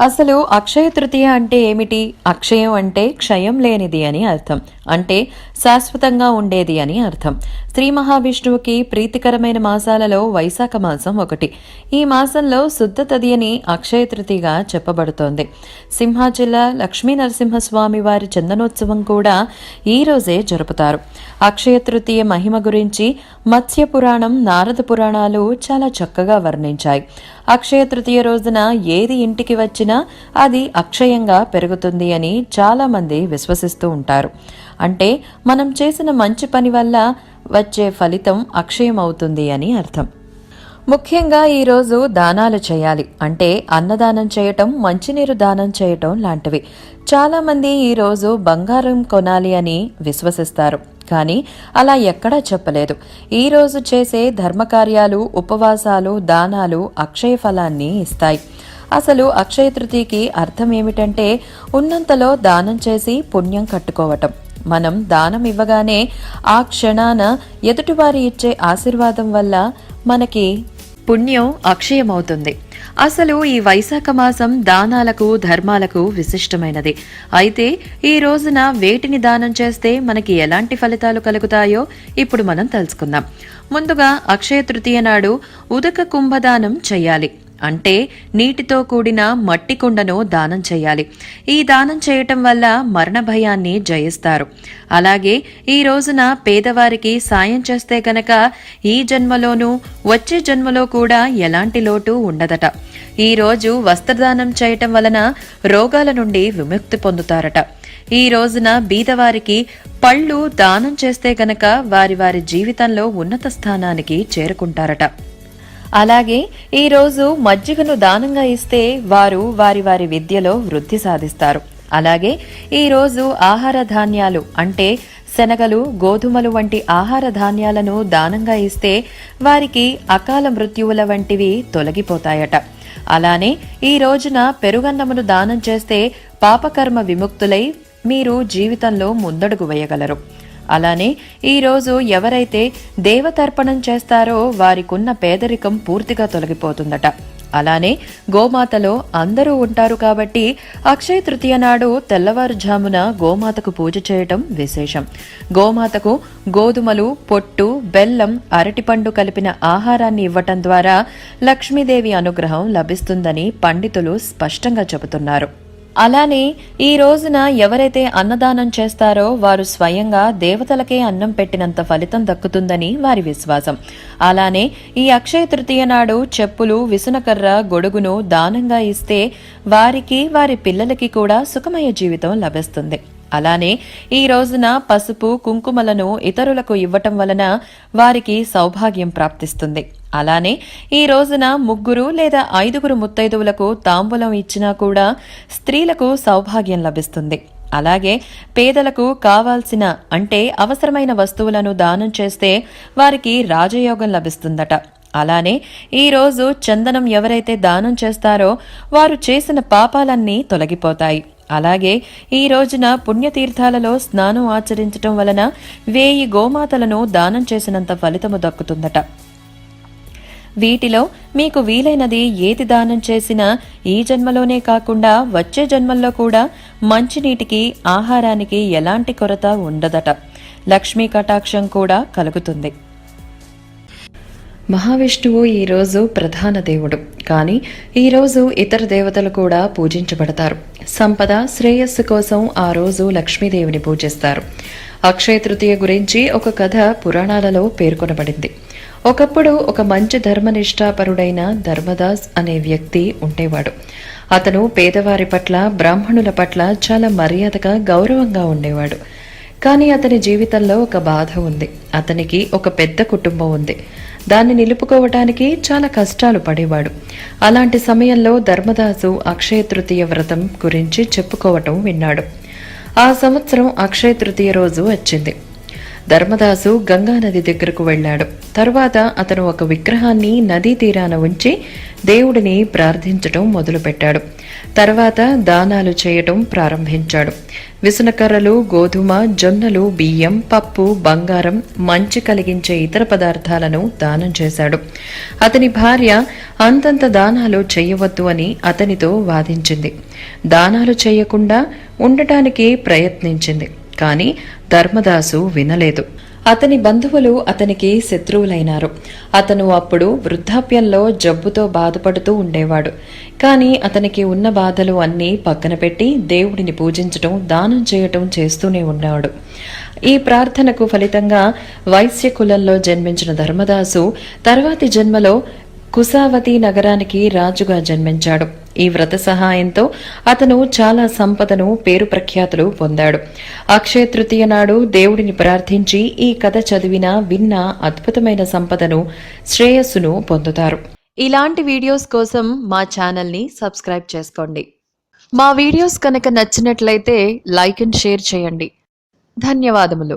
అసలు అక్షయ తృతీయ అంటే ఏమిటి? అక్షయం అంటే క్షయం లేనిది అని అర్థం. అంటే శాశ్వతంగా ఉండేది అని అర్థం. శ్రీ మహావిష్ణువుకి ప్రీతికరమైన మాసాలలో వైశాఖ మాసం ఒకటి. ఈ మాసంలో శుద్ధ తదియని అక్షయ తృతీయగా చెప్పబడుతోంది. సింహాచల లక్ష్మీ నరసింహస్వామి వారి చందనోత్సవం కూడా ఈ రోజే జరుపుతారు. అక్షయ తృతీయ మహిమ గురించి మత్స్య పురాణం నారద పురాణాలు చాలా చక్కగా వర్ణించాయి. అక్షయ తృతీయ రోజున ఏది ఇంటికి వచ్చినా అది అక్షయంగా పెరుగుతుంది అని చాలామంది విశ్వసిస్తూ ఉంటారు. అంటే మనం చేసిన మంచి పని వల్ల వచ్చే ఫలితం అక్షయం అవుతుంది అని అర్థం. ముఖ్యంగా ఈరోజు దానాలు చేయాలి. అంటే అన్నదానం చేయటం మంచినీరు దానం చేయటం లాంటివి. చాలామంది ఈరోజు బంగారం కొనాలి అని విశ్వసిస్తారు. కానీ అలా ఎక్కడా చెప్పలేదు. ఈరోజు చేసే ధర్మకార్యాలు ఉపవాసాలు దానాలు అక్షయ ఫలాన్ని ఇస్తాయి. అసలు అక్షయ తృతీయకి అర్థం ఏమిటంటే ఉన్నంతలో దానం చేసి పుణ్యం కట్టుకోవటం. మనం దానం ఇవ్వగానే ఆ క్షణాన ఎదుటివారి ఇచ్చే ఆశీర్వాదం వల్ల మనకి పుణ్యం అక్షయమవుతుంది. అసలు ఈ వైశాఖ మాసం దానాలకు ధర్మాలకు విశిష్టమైనది. అయితే ఈ రోజున వేటిని దానం చేస్తే మనకి ఎలాంటి ఫలితాలు కలుగుతాయో ఇప్పుడు మనం తెలుసుకుందాం. ముందుగా అక్షయ తృతీయ నాడు ఉదక కుంభదానం చేయాలి. అంటే నీటితో కూడిన మట్టి కుండను దానం చేయాలి. ఈ దానం చేయటం వల్ల మరణ భయాన్ని జయిస్తారు. అలాగే ఈ రోజున పేదవారికి సాయం చేస్తే గనక ఈ జన్మలోనూ వచ్చే జన్మలో కూడా ఎలాంటి లోటు ఉండదట. ఈ రోజు వస్త్రదానం చేయటం వలన రోగాల నుండి విముక్తి పొందుతారట. ఈ రోజున బీదవారికి పళ్ళు దానం చేస్తే గనక వారి వారి జీవితంలో ఉన్నత స్థానానికి చేరుకుంటారట. అలాగే ఈరోజు మజ్జిగను దానంగా ఇస్తే వారు వారి వారి విద్యలో వృద్ధి సాధిస్తారు. అలాగే ఈరోజు ఆహార ధాన్యాలు అంటే శనగలు గోధుమలు వంటి ఆహార ధాన్యాలను దానంగా ఇస్తే వారికి అకాల మృత్యువుల వంటివి తొలగిపోతాయట. అలానే ఈ రోజున పెరుగన్నమును దానం చేస్తే పాపకర్మ విముక్తులై మీరు జీవితంలో ముందడుగు వేయగలరు. అలానే ఈరోజు ఎవరైతే దేవతర్పణం చేస్తారో వారికున్న పేదరికం పూర్తిగా తొలగిపోతుందట. అలానే గోమాతలో అందరూ ఉంటారు కాబట్టి అక్షయ తృతీయ నాడు తెల్లవారుజామున గోమాతకు పూజ చేయటం విశేషం. గోమాతకు గోధుమలు పొట్టు బెల్లం అరటిపండు కలిపిన ఆహారాన్ని ఇవ్వటం ద్వారా లక్ష్మీదేవి అనుగ్రహం లభిస్తుందని పండితులు స్పష్టంగా చెబుతున్నారు. అలానే ఈ రోజున ఎవరైతే అన్నదానం చేస్తారో వారు స్వయంగా దేవతలకే అన్నం పెట్టినంత ఫలితం దక్కుతుందని వారి విశ్వాసం. అలానే ఈ అక్షయ తృతీయ నాడు చెప్పులు విసునకర్ర గొడుగును దానంగా ఇస్తే వారికి వారి పిల్లలకి కూడా సుఖమయ జీవితం లభిస్తుంది. అలానే ఈ రోజున పసుపు కుంకుమలను ఇతరులకు ఇవ్వటం వలన వారికి సౌభాగ్యం ప్రాప్తిస్తుంది. అలానే ఈ రోజున ముగ్గురు లేదా ఐదుగురు ముత్తైదువులకు తాంబూలం ఇచ్చినా కూడా స్త్రీలకు సౌభాగ్యం లభిస్తుంది. అలాగే పేదలకు కావాల్సిన అంటే అవసరమైన వస్తువులను దానం చేస్తే వారికి రాజయోగం లభిస్తుందట. అలానే ఈరోజు చందనం ఎవరైతే దానం చేస్తారో వారు చేసిన పాపాలన్నీ తొలగిపోతాయి. అలాగే ఈ రోజున పుణ్యతీర్థాలలో స్నానం ఆచరించటం వలన వేయి గోమాతలను దానం చేసినంత ఫలితము దక్కుతుందట. వీటిలో మీకు వీలైనది ఏది దానం చేసినా ఈ జన్మలోనే కాకుండా వచ్చే జన్మల్లో కూడా మంచినీటికి ఆహారానికి ఎలాంటి కొరత ఉండదట. లక్ష్మీ కటాక్షం కూడా కలుగుతుంది. మహావిష్ణువు ఈరోజు ప్రధాన దేవుడు. కానీ ఈరోజు ఇతర దేవతలు కూడా పూజించబడతారు. సంపద శ్రేయస్సు కోసం ఆ రోజు లక్ష్మీదేవిని పూజిస్తారు. అక్షయ తృతీయ గురించి ఒక కథ పురాణాలలో పేర్కొనబడింది. ఒకప్పుడు ఒక మంచి ధర్మనిష్టాపరుడైన ధర్మదాస్ అనే వ్యక్తి ఉండేవాడు. అతను పేదవారి పట్ల బ్రాహ్మణుల పట్ల చాలా మర్యాదగా గౌరవంగా ఉండేవాడు. కానీ అతని జీవితంలో ఒక బాధ ఉంది. అతనికి ఒక పెద్ద కుటుంబం ఉంది. దాన్ని నిలుపుకోవటానికి చాలా కష్టాలు పడేవాడు. అలాంటి సమయంలో ధర్మదాసు అక్షయ తృతీయ వ్రతం గురించి చెప్పుకోవటం విన్నాడు. ఆ సంవత్సరం అక్షయ తృతీయ రోజు వచ్చింది. ధర్మదాసు గంగానది దగ్గరకు వెళ్ళాడు. తర్వాత అతను ఒక విగ్రహాన్ని నదీ తీరాన ఉంచి దేవుడిని ప్రార్థించటం మొదలుపెట్టాడు. తర్వాత దానాలు చేయటం ప్రారంభించాడు. విసనకర్రలు గోధుమ జొన్నలు బియ్యం పప్పు బంగారం మంచి కలిగించే ఇతర పదార్థాలను దానం చేశాడు. అతని భార్య అంతంత దానాలు చేయవద్దు అని అతనితో వాదించింది. దానాలు చేయకుండా ఉండటానికి ప్రయత్నించింది. కానీ ధర్మదాసు వినలేదు. అతని బంధువులు అతనికి శత్రువులైనారు. అతను అప్పుడు వృద్ధాప్యంలో జబ్బుతో బాధపడుతూ ఉండేవాడు. కానీ అతనికి ఉన్న బాధలు అన్నీ పక్కన పెట్టి దేవుడిని పూజించటం దానం చేయటం చేస్తూనే ఉన్నాడు. ఈ ప్రార్థనకు ఫలితంగా వైశ్య కులంలో జన్మించిన ధర్మదాసు తర్వాతి జన్మలో కుసావతి నగరానికి రాజుగా జన్మించాడు. ఈ వ్రత సహాయంతో అతను చాలా సంపదను పేరు ప్రఖ్యాతులు పొందాడు. అక్షయ తృతీయ నాడు దేవుడిని ప్రార్థించి ఈ కథ చదివిన విన్న అద్భుతమైన సంపదను శ్రేయస్సును పొందుతారు. ఇలాంటి వీడియోస్ కోసం మా ఛానల్ని సబ్స్క్రైబ్ చేసుకోండి. మా వీడియోస్ కనుక నచ్చినట్లయితే లైక్ అండ్ షేర్ చేయండి. ధన్యవాదములు.